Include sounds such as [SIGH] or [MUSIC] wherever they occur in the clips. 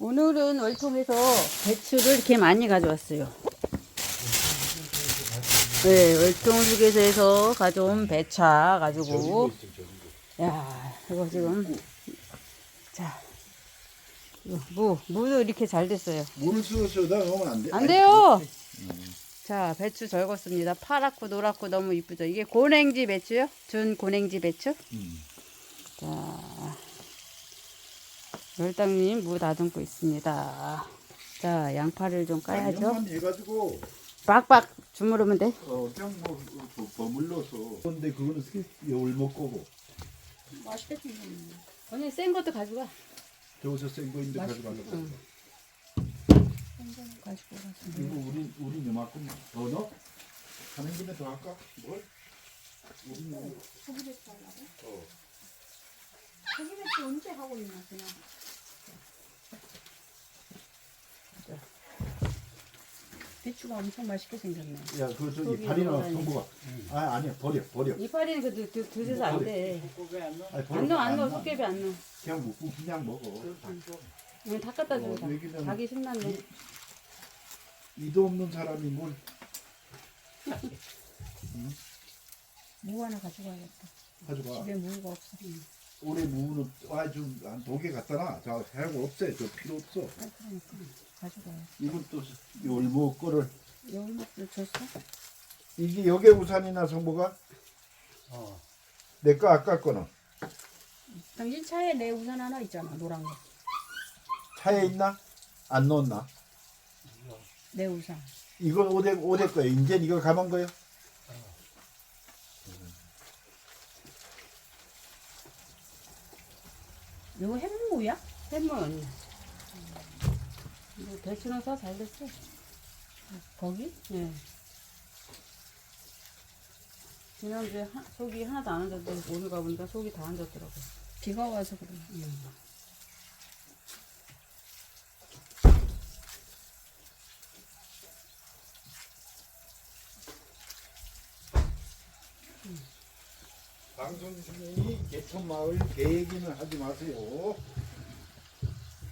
오늘은 월통에서 배추를 이렇게 많이 가져왔어요. 네, 월통 휴게소에서 가져온 배차 가지고. 야, 이거 지금. 자. 무, 무도 이렇게 잘 됐어요. 물을 쑤셔다 넣으면 안 돼. 안 돼요! 자, 배추 절궜습니다. 파랗고 노랗고 너무 이쁘죠? 이게 고냉지 배추요? 준 고냉지 배추? 음. 자, 열당님 무 다듬고 있습니다. 자, 양파를 좀 까야죠. 양념만 해가지고 빡빡 주무르면 돼. 어 그냥 뭐 버- 버물러서. 근데 그거는 여울 먹고고 맛있겠지. 언니 센 것도 가져가. 저기서 센 거인데 가져가려고. 응. 가지고 가서. 이거 우리 우리 요만큼 더 넣어? 하는 김에 더 할까? 뭘? 우리 뭐 고기배추 하려고? 어. 고기배추 언제 하고 있나 그냥 배추가 엄청 맛있게 생겼네. 야, 그 저기 저기 발이나. 성부가. 아, 아니야. 버려. 버려. 이파리는 그 드- 드- 드셔서 안 돼. 아니, 버려. 안 넣어, 안 넣어. 넣어. 속개비 안 넣어. 그냥 먹고 그냥 먹어. 오늘 다 갖다 줘. 어, 다. 여기는 자기 신났네. 이- 이도 없는 사람이 뭘 [LAUGHS] 무 하나 가져가야겠다 가져가. 집에 무가 없어 올해 무는 아좀한 도개 갖다 놔. 자, 하고 없애. 저 필요 없어. 아, 그러니까 가져가야 이건 또 열무 거를 열무도 줬어? 이게 여계 우산이나 성보가? 어. 내 거 아까 거는 당신 차에 내 우산 하나 있잖아 노란 차에 있나? 안 넣었나? 거내 우산 이건 오대 오대 거야. 이제 이거 가만 거요? 이거 햄무야? 햄물 언니. 이거 배추는 사잘 됐어. 거기? 예. 지난주에 하, 속이 하나도 안 앉았는데 오늘 가보니까 속이 다 앉았더라고. 비가 와서 그래 방송 중이니 개천 마을 계획이는 하지 마세요.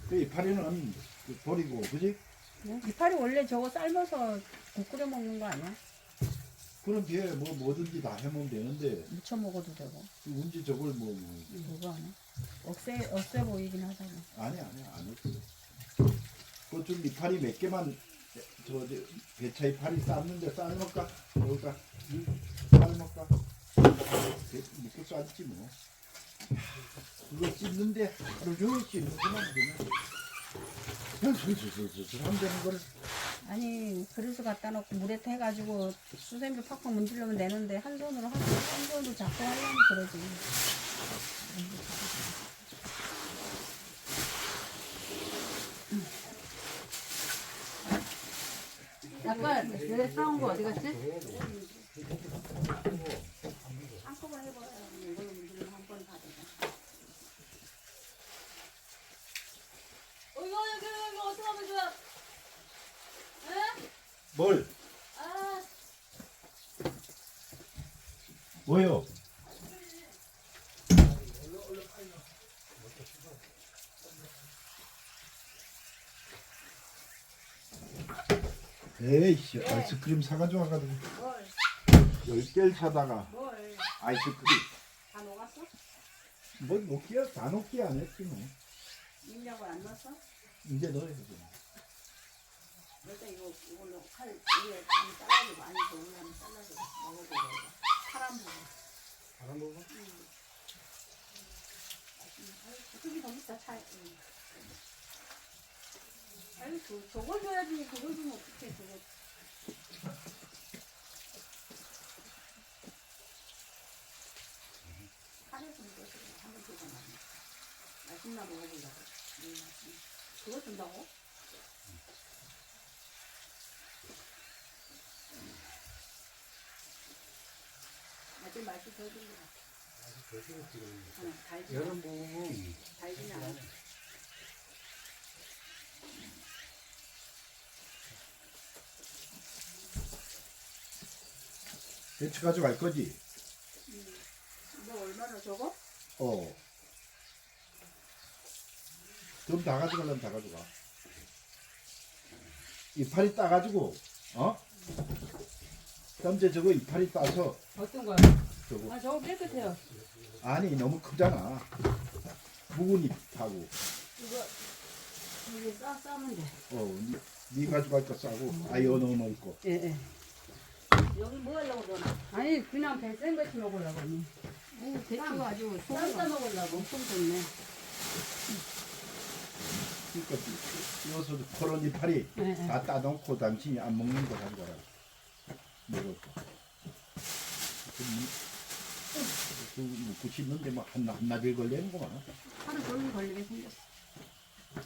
그 이파리는 그 버리고 그지? 뭐? 이파리 원래 저거 삶아서 국 끓여 먹는 거 아니야? 그런 뒤에 뭐 뭐든지 다 해먹으면 되는데 무쳐 먹어도 되고 운지 저걸 뭐, 뭐 그거 아니야? 억세, 억세 보이긴 하잖아 아니 아니 안 했어. 그좀 이파리 몇 개만 저, 저 배차 이파리 삶는데 삶을까? 먹을까? 삶을까? 삶지 뭐. 그거 씹는데 하루 종일 씹는구만 그냥. 슬슬슬슬 되는 거를 아니 그릇을 갖다 놓고 물에 해가지고 수세미 팍팍 문지르면 되는데 한 손으로 하고 한 손으로 잡고 하려면 그러지 약간 내가 싸운 거 어디 갔지? 한꺼번에 해봐요 이걸로 문지르면 한번 다 되잖아 어, 이거, 이거, 하면 좋아? 에? 뭘? 아, 뭐요? 에이씨 아이스크림 사가지고 와가지고 뭘? 열 개를 사다가 뭘? 아이스크림 다 녹았어? 뭐 녹기야 다 녹기 안 했지 뭐 밀려고 안 넣었어? 이제 넣어야지. 일단 이거 이걸로 칼 위에 좀 잘라서 많이 넣으면 잘라서 먹어도 돼 파란 부분 다른 거 봐. 크기 더 있다 차에 응. 아니 그, 저걸 줘야지. 그걸 주면 어떡해 저거. 칼에서 이것을 한번 줘봐. 맛있나 먹어보려고. 응, 응. 그거 준다고? 아직 맛이 더 조심히 찍어야 돼. 응, 달지 여름 보면 달지는 않아 배추 가져갈 거지? 너 얼마나 저거? 어. 저 그럼 다 가져가려면 다 가져가. 이파리 따가지고 어? 현재 저거 이파리 따서 어떤 거요? 저거 아 저거 깨끗해요. 아니 너무 크잖아. 묵은 잎하고 이거 여기 싸 싸면 돼. 어, 니, 니 가져갈 거 싸고 아이어 넣어 있고 예 예. 여기 뭐 하려고 그러나? 아니 그냥 배생 같이 먹으려고 언니. 오, 대추 가지고 쌈싸 먹으려고. 엄청 좋네. 그러니까 이어서 코론 이파리 예 예. 다 따놓고 당신이 안 먹는 거 가져가라. 먹을 거. 그, 무- 그 묵고 씹는데 뭐 한, 한나절 걸리는구만. 하루 종일 걸리게 생겼어.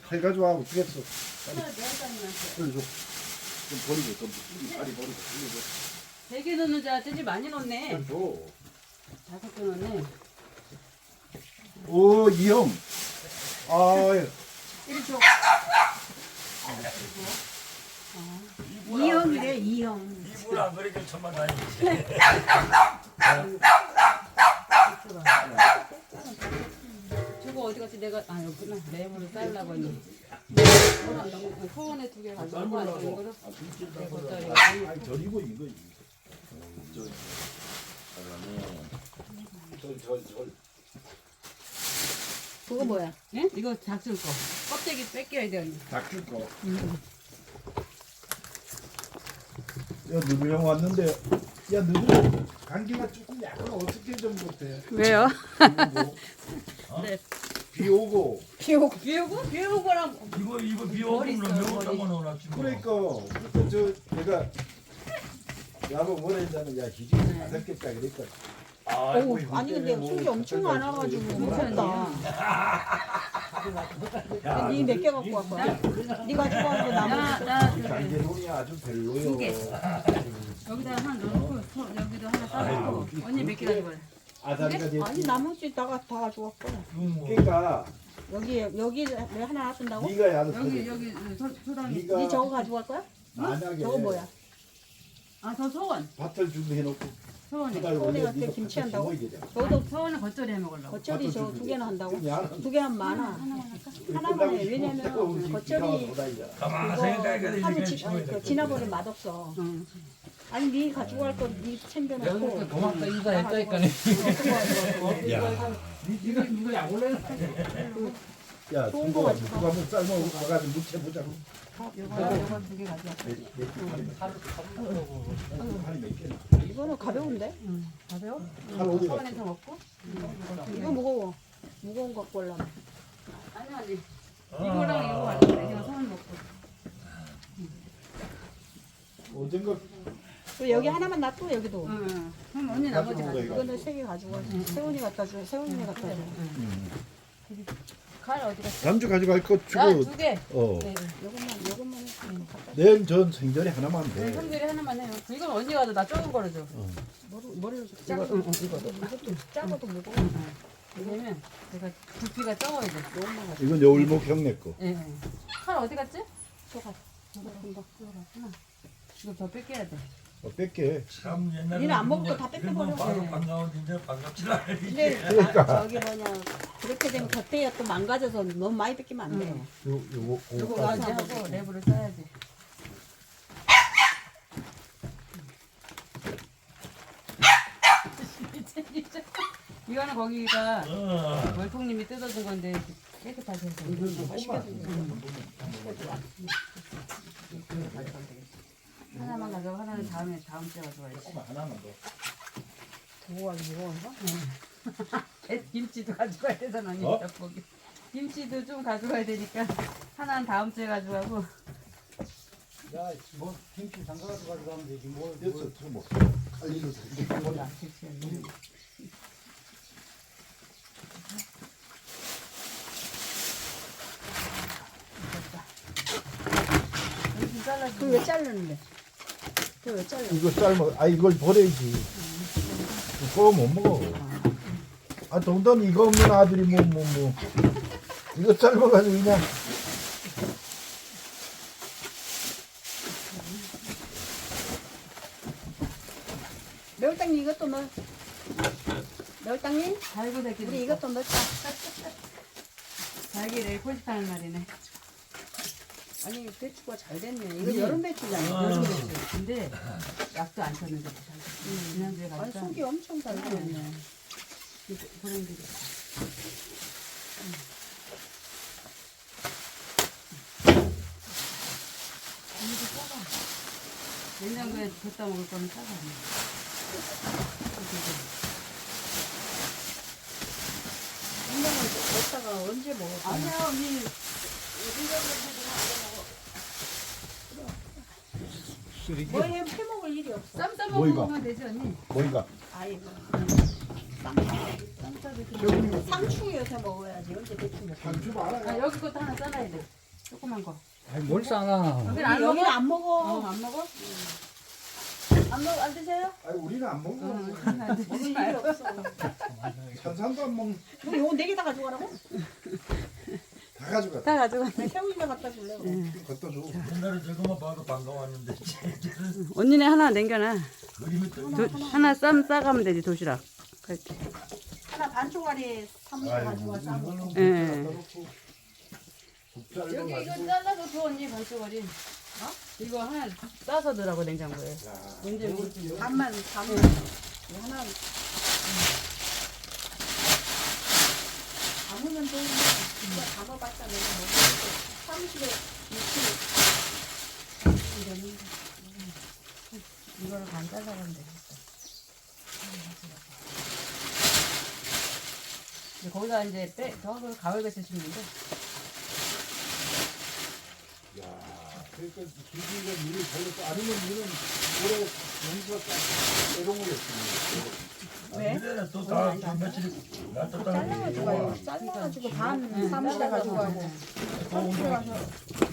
칼 가져와 어떻게 했어? 하루 네 그래서 좀 버리고 좀 이파리 버리고 버리고. 되게 넣는 줄 알았더니 많이 넣네. 그래서 다섯 개 넣네. 오 이형. 아 이리 줘. 이형이래 이형. 이분 안 그래도 천만 다행이지. 저거 어디 갔지? 내가 아 여기구나. 레몬을 따려고 했니. 소원에 두 개 가지고. 아. 겉절이. 아, 아니, 절이고 이거. 저, 절, 절, 절. 그거 뭐야? 예? 이거 작줄 거. 껍데기 뺏겨야 돼. 닭줄 거. 야, 누구 형 왔는데, 야, 누구 감기가 조금 약간 어떻게 좀 못해. 왜요? 비 오고. 비 오고 비 오고 비 오고랑 이거 이거 머리 비오면 있어요, 매우 머리. 담아놓으라 지금. 그러니까, 그때 저, 내가, 야뭐 뭐라 했냐면, 야, 희중이 다섯 개짜 그랬거든. 오, 아니 근데 손이 엄청 많아가지고 무섭다. [LAUGHS] 니몇개 갖고 왔거야? 니가 좋아하는 거 나머지 나나 장계동이 아주 별로요. 두 개. 여기다 하나 넣고 소- 여기도 하나 따고 언니 몇 개 가져가래? 아다리가 됐지. 아니 나머지 다가 다 가져왔어. 그러니까, 여기 여기 내 하나 놔둔다고? 네가 야도 여기 여기 소- 소당이 네가 니 저거 가져갈 거야? 만약에 저거 뭐야? 아저 소원 밭을 준비해놓고 갖다 네가 김치 한다고? 저도 소원은 겉절이 해 먹으려고 겉절이 저 두 개나 한다고? 두개 하면 많아. 하나만 해. 왜냐면 겉절이 가만 그거 하루 지, 그 지나버리면 맛없어. 응. 아니 니 가지고 갈 거니 챙겨놓고. 고맙다 인사했다니까네. 이거 이거 약 올래? 야, 좋은 거 가지고 누가 한번 삶아 가가지고 무채 보자고. 요거 요거 두개 가져가 팔이 몇 개나? 이거는 가벼운데? 가벼워? 팔 어디 갔어? 먹고 이거 무거워. 무거운 거 갖고 올라면. 아니 아니 이거랑 이거 가져가 이거 소원 먹고 어젠가 또 여기 하나만 놔둬 여기도. 응 그럼 언니 나머지 가져가 이거는 세 개 가지고 와. 세훈이 갖다 줘. 세훈이 갖다 줘. 칼 어디 갔어? 남주 가져갈 거 주고 야두 개. 어 네. 요것만 요것만 해. 갖다 줘. 내일 전 생전에 하나만 네, 돼. 성질이 하나만 해요. 이건 언니가 나 적은 거로 줘. 이거 작아도 응, 응, 이거. 이것도 작아도 무거워. 왜냐면 내가 부피가 적어야 돼. 요것만 가지고. 이건 여울목 형네 거. 예. 예. 칼 어디 갔지? 저거. 이거 금방 들어갔구나. 이거 더 뺏겨야 돼. 어, 뺄게. 참 옛날에 니는 안 먹고 그거- 다 뺏겨버려. 그거 바로 네. 반가운데 반갑질 않아. 근데 그러니까. 아, 저기 뭐냐 그렇게 되면 겉에야 또 망가져서 너무 많이 뺏기면 안 돼. 응. 요 요거 이거 요거 까지. 이제 하고 랩으로 써야지. [LAUGHS] 이거는 거기가 어. 월풍님이 뜯어준 건데 깨끗하게 해서 가져가 하나는 다음에 다음 주에 가져가야지. 조금만 하나만 더. 무거워 무거워서. 배- 김치도 가져가야 되잖아 어? 떡볶이. 김치도 좀 가져가야 되니까 하나는 다음 주에 가져가고 야, 뭐 김치 담가서 가져가면 되지. 뭐, 됐어. 뭐저 뭐. 칼리로 여기 잘라줘. 그왜 자르는데? 그왜 잘라? 이거 삶아. 아 이걸 버려야지. 그거 못 먹어. 아 동돈 이거 없는 아들이 뭐 뭐 뭐. 이거 삶아가지고 그냥 매울당님 이것도 넣어. 매울당님 달고 새끼 우리 이것도 넣자. 자기 내일 포식하는 날이네. 아니 배추가 잘 됐네. 이거 여름 배추잖아. 여름 배추. 근데 약도 안 쳤는데 잘 됐어. 지난주에 아니 가니까 속이 엄청 달네. 고랭들이. 냉장고에 뒀다 먹을 거는 싸가 한명은 먹다가 언제 먹어? 아니야 언니 쓰레기 뭐해 해먹을 일이 없어. 쌈싸뭐 이거? 먹으면 되지 언니 뭐이가 아이고. 쌈 싸도 돼. 상추 요새 먹어야지. 언제 배추 먹어? 상추 많아 아 여기 것도 하나 싸놔야 돼 조그만 거 아니 뭘 싸나 여기는 안 여기는 먹어? 안 먹어. 어, 안 먹어? 안 먹, 안 드세요? 아니 우리는 안 먹어 먹을 일이 없어. [LAUGHS] 산산도 안 먹. 그럼 요거 네개 다 가져가라고? [LAUGHS] 다 가져가. 다 가져가 내가 세우기가 갖다 줄래? 갖다 줘. 옛날에 저거만 봐도 반가웠는데 이제는 언니네 하나 남겨놔 그림이 또 도, 하나 쌈 싸가면 되지 도시락 그렇게 하나 반 쪼가리 사무실 아이고 가져가 싸고. 이거는 예. 갖다 놓고 국자를 여기 이거 가지고. 잘라서 줘 언니 반쪽짜리 어? 이거 하나 싸서 넣으라고 냉장고에 언제 먹을지 반만 반만. 이거 하나. 담으면 돼. 진짜 담아봤자 내가 먹는 사무실에 이렇게 이거를 반 잘라가면 되겠어 이제 거기다 이제 빼 저거 가을배추 심는데 야, 그러니까 길기가 물을 벌려서 아니면 물은 올해 용수가 빼동을 했습니다. 왜? 이래는 또다 며칠 나또 잘라가지고 가요. 잘라가지고 반 사무실에 가지고 가고. 또 사무실에 가서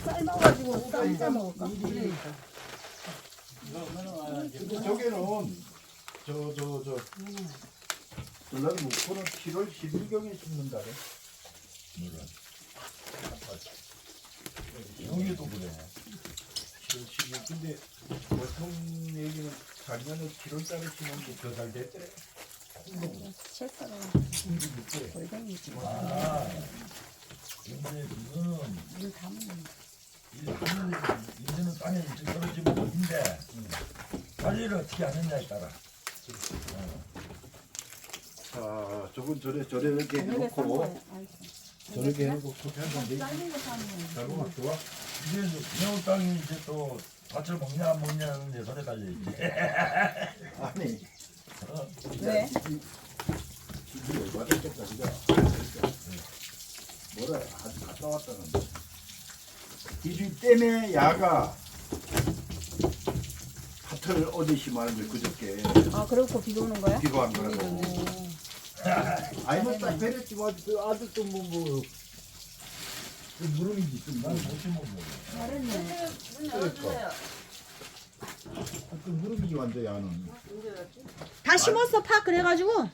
삶아가지고 쌈싸 먹을까? 근데 저게는 저저저 전라도 목포는 7월 10일경에 심는다래. 여기도 그래 7월 10일. 근데 보통 얘기는 작년에 7월달에 심은 게더잘 됐대. 아 근데 그거는. 이제는 땅에 이제 떨어지면 어딘데 관리를 어떻게 하느냐에 따라 자, 저건 저래 저래 이렇게 해놓고. 저렇게 해놓고 그렇게 되지. 잘린 먹어, 좋아. 이제 매운 땅이 이제 또 밭을 먹냐 안 먹냐는 내 손에 달려 있지 아니, 왜? 집이 얼마 됐겠다, 그죠? 뭐라 아주 갔다 왔다는데. 때문에 야가 밭을 심하는 걸 그저께 아, 그렇고 비가 오는 거야? 비가 안 가고. 아니 뭐딱 배렸지 뭐그 아직도 뭐뭐 그 무릎이 좀난 나는 못 심어 뭐 잘했네. 그러니까. 그 무릎이 완전 야는. 다 심었어, 파 그래가지고.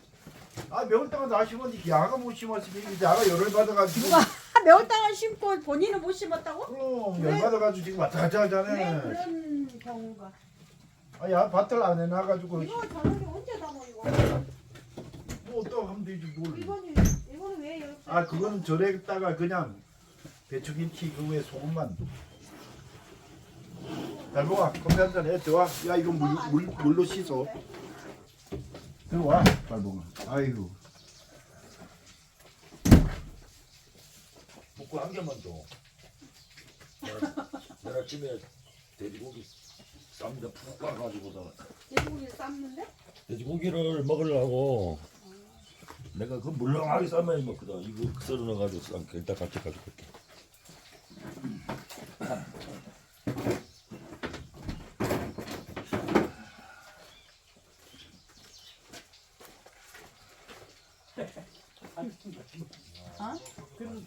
아 매울 나 심었는데 야가 못 심었으면 야가 열을 받아가지고. 땅을 심고 본인은 못 심었다고? 그럼 열 받아가지고 지금 왔다 갔다 왜 하잖아. 그런 경우가? 아, 야 밭을 안 해놔가지고 이거 저녁에 언제 담아 이거? 뭐또 하면 되지 뭘. 이거는 이거는 왜 이렇게? 아 그거는 절에다가 그냥 배추김치 그 위에 소금만 잘 먹어 커피 한잔 해 들어와 야 이거 물, 물, 물로 씻어 들어와 잘 먹어 아이고 먹고 한 개만 줘. 내가, 내가 아침에 돼지고기 쌈다 푹 까가지고서 돼지고기 삶는데? 돼지고기를 먹으려고 내가 그 물렁하게 삶아야 먹거든. 이거 썰어 넣어가지고 쌈 일단 같이 가지고 올게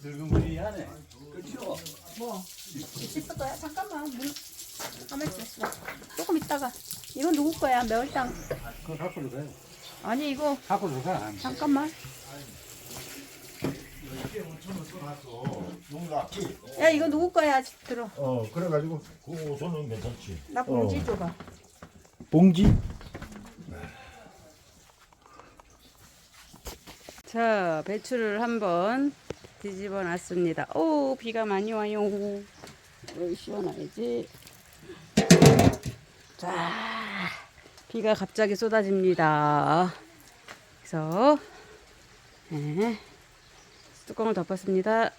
늙은 분이 하네 뭐? 씻을 거야? 잠깐만 물 가만 있어. 조금 있다가 이건 누구 거야? 매울땅. 그거 갖고 누가요? 아니 이거 갖고 누가 잠깐만. 야 이거 누구 거야? 들어. 어 그래가지고 그 옷은 괜찮지 나 봉지 줘봐. 봉지 자 배추를 한번 뒤집어 놨습니다. 오, 비가 많이 와요. 여기 씌워놔야지. 자, 비가 갑자기 쏟아집니다. 그래서, 네, 뚜껑을 덮었습니다.